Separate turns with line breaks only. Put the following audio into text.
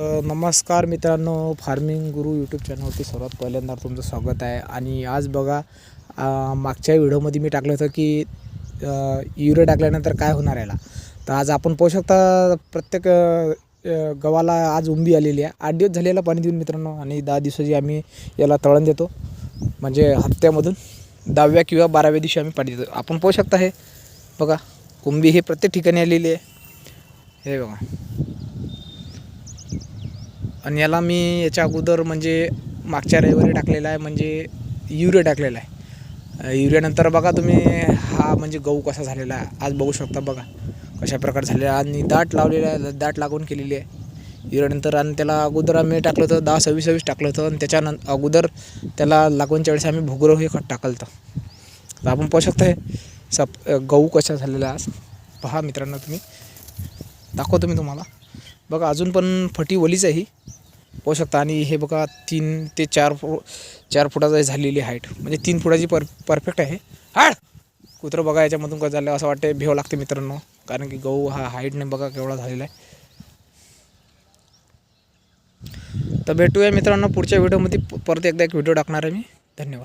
नमस्कार मित्रांनो फार्मिंग गुरु यूट्यूब चॅनलवरती सर्वात पहिल्यांदा तुमचं स्वागत आहे. आणि आज बघा मागच्या व्हिडिओमध्ये मी टाकलं होतं की युरिया टाकल्यानंतर काय होणार याला. तर आज आपण पाहू शकता प्रत्येक गव्हाला आज उंबी आलेली आहे. आठ दिवस झालेला पाणी देऊन मित्रांनो आणि दहा दिवसाची आम्ही याला तळण देतो. म्हणजे हप्त्यामधून दहाव्या किंवा बाराव्या दिवशी आम्ही पाणी देतो. आपण पाहू शकता हे. बघा उंबी हे प्रत्येक ठिकाणी आलेली आहे. हे बघा. आणि याला मी याच्या अगोदर म्हणजे मागच्या रविवारी टाकलेला आहे म्हणजे युरिया टाकलेला आहे. युरियानंतर बघा तुम्ही हा म्हणजे गहू कसा झालेला आहे आज बघू शकता बघा कशा प्रकारे झालेला आहे. आणि दाट लावलेला आहे दाट लागून केलेली आहे. युरियानंतर आणि त्याला अगोदर आम्ही टाकलं होतं दहा सव्वीस सव्वीस टाकलं होतं. आणि त्याच्यानंतर अगोदर त्याला लागवणच्या वेळेस आम्ही भुगरं हे खत टाकलं होतं. तर आपण पाहू शकता हे सप गहू कशा झालेला आहे आज. पहा मित्रांनो तुम्ही. दाखवतो मी तुम्हाला. बघा अजून पण फटी ओलीच आहे ही. पाहू शकता आणि हे बघा तीन ते चार फु चार फुटाची झालेली हाईट म्हणजे तीन फुटाची पर परफेक्ट आहे. हाड! कुत्रं बघा याच्यामधून कसं झालं असं वाटते भेव लागते मित्रांनो. कारण की गहू हा हाईटने बघा केवढा झालेला आहे. तर भेटूया मित्रांनो पुढच्या व्हिडिओमध्ये परत एकदा एक व्हिडिओ टाकणार आहे मी. धन्यवाद.